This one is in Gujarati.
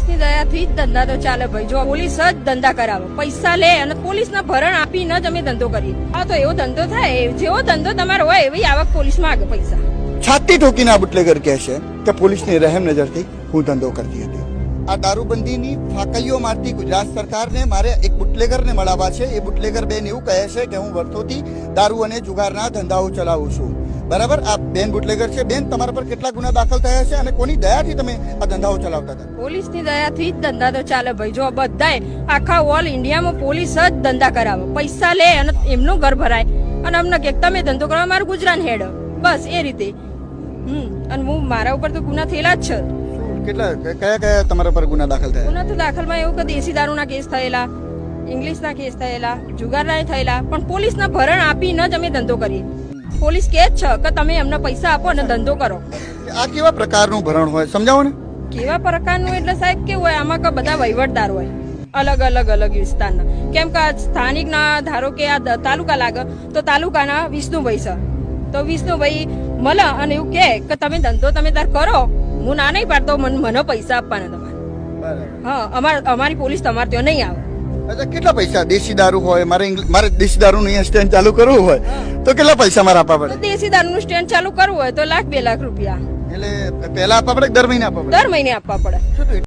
પોલીસની દયાથી જ ધંધા તો ચાલે ભાઈ. જો પોલીસ જ ધંધા કરાવે. પૈસા લે અને પોલીસના ભરણ આપીને જ અમે ધંધો કરીએ. આ તો એવો ધંધો થાય જેવો ધંધો તમારો હોય, એવી આવક પોલીસ આગળ પૈસા. છાતી ઠોકીને બુટલેગર કહે છે કે પોલીસની રહેમ નજરથી હું ધંધો કરતી હતી. આ દારૂબંધીની ફાકઈઓ મારતી ગુજરાત સરકારને મારે એક બુટલેગરને મળાવવા છે. એ બુટલેગર બેન એવું કહે છે કે હું વર્ષોથી દારૂ અને જુગારના ધંધાઓ ચલાવું છું. બરાબર? આ બેન બુટલેગર છે. બેન તમારા પર કેટલા ગુના દાખલ થયા છે અને કોની દયાથી તમે આ ધંધાઓ ચલાવતા હતા? પોલીસની દયાથી જ ધંધા તો ચાલે ભાઈ. જો બધાય આખા ઓલ ઇન્ડિયામાં પોલીસ જ ધંધા કરાવે. પૈસા લે અને એમનું ઘર ભરાય. અને અમને કે તમે ધંધો કરો મારું ગુજરાન હેડ. બસ એ રીતે. હમ અને હું મારા ઉપર તો ગુના થયેલા જ છે. કેટલા કયા કયા તમારા પર ગુના દાખલ થયા? ગુના તો દાખલમાં એવું કે દેશી દારૂના કેસ થયેલા ઇંગ્લિશના કેસ થયેલા જુગારના થયેલા. પણ પોલીસના ભરણ આપીને જ અમે ધંધો કરીએ. પોલીસ કે જ છે કે તમે એમને પૈસા આપો અને ધંધો કરો. આ કેવા પ્રકારનું ભરણ હોય? સમજાવો ને. કેવા પ્રકારનું? એટલે સાહેબ કેવું હોય? આમાં કે બધા વહીવટદાર હોય. અલગ અલગ અલગ વિસ્તારના. કેમ કે આ સ્થાનિકના ધારો કે આ તાલુકા લાગે તો તાલુકાના વિષ્ણુભાઈ છે. તો વિષ્ણુભાઈ મળે અને એવું કહે કે તમે ધંધો તમે તાર કરો. હું ના નહીં પાડતો મને પૈસા આપવાના તમારે. હા અમાર અમારી પોલીસ તમારે ત્યાં નહીં આવે. અચ્છા કેટલા પૈસા? દેશી દારૂ હોય મારે મારે દેશી દારૂ નું સ્ટેન્ડ ચાલુ કરવું હોય તો કેટલા પૈસા મારે આપવા પડે? દેશી દારૂનું સ્ટેન્ડ ચાલુ કરવું હોય તો લાખ બે લાખ રૂપિયા. એટલે પહેલા આપવા પડે દર મહિને આપવા પડે? દર મહિને આપવા પડે.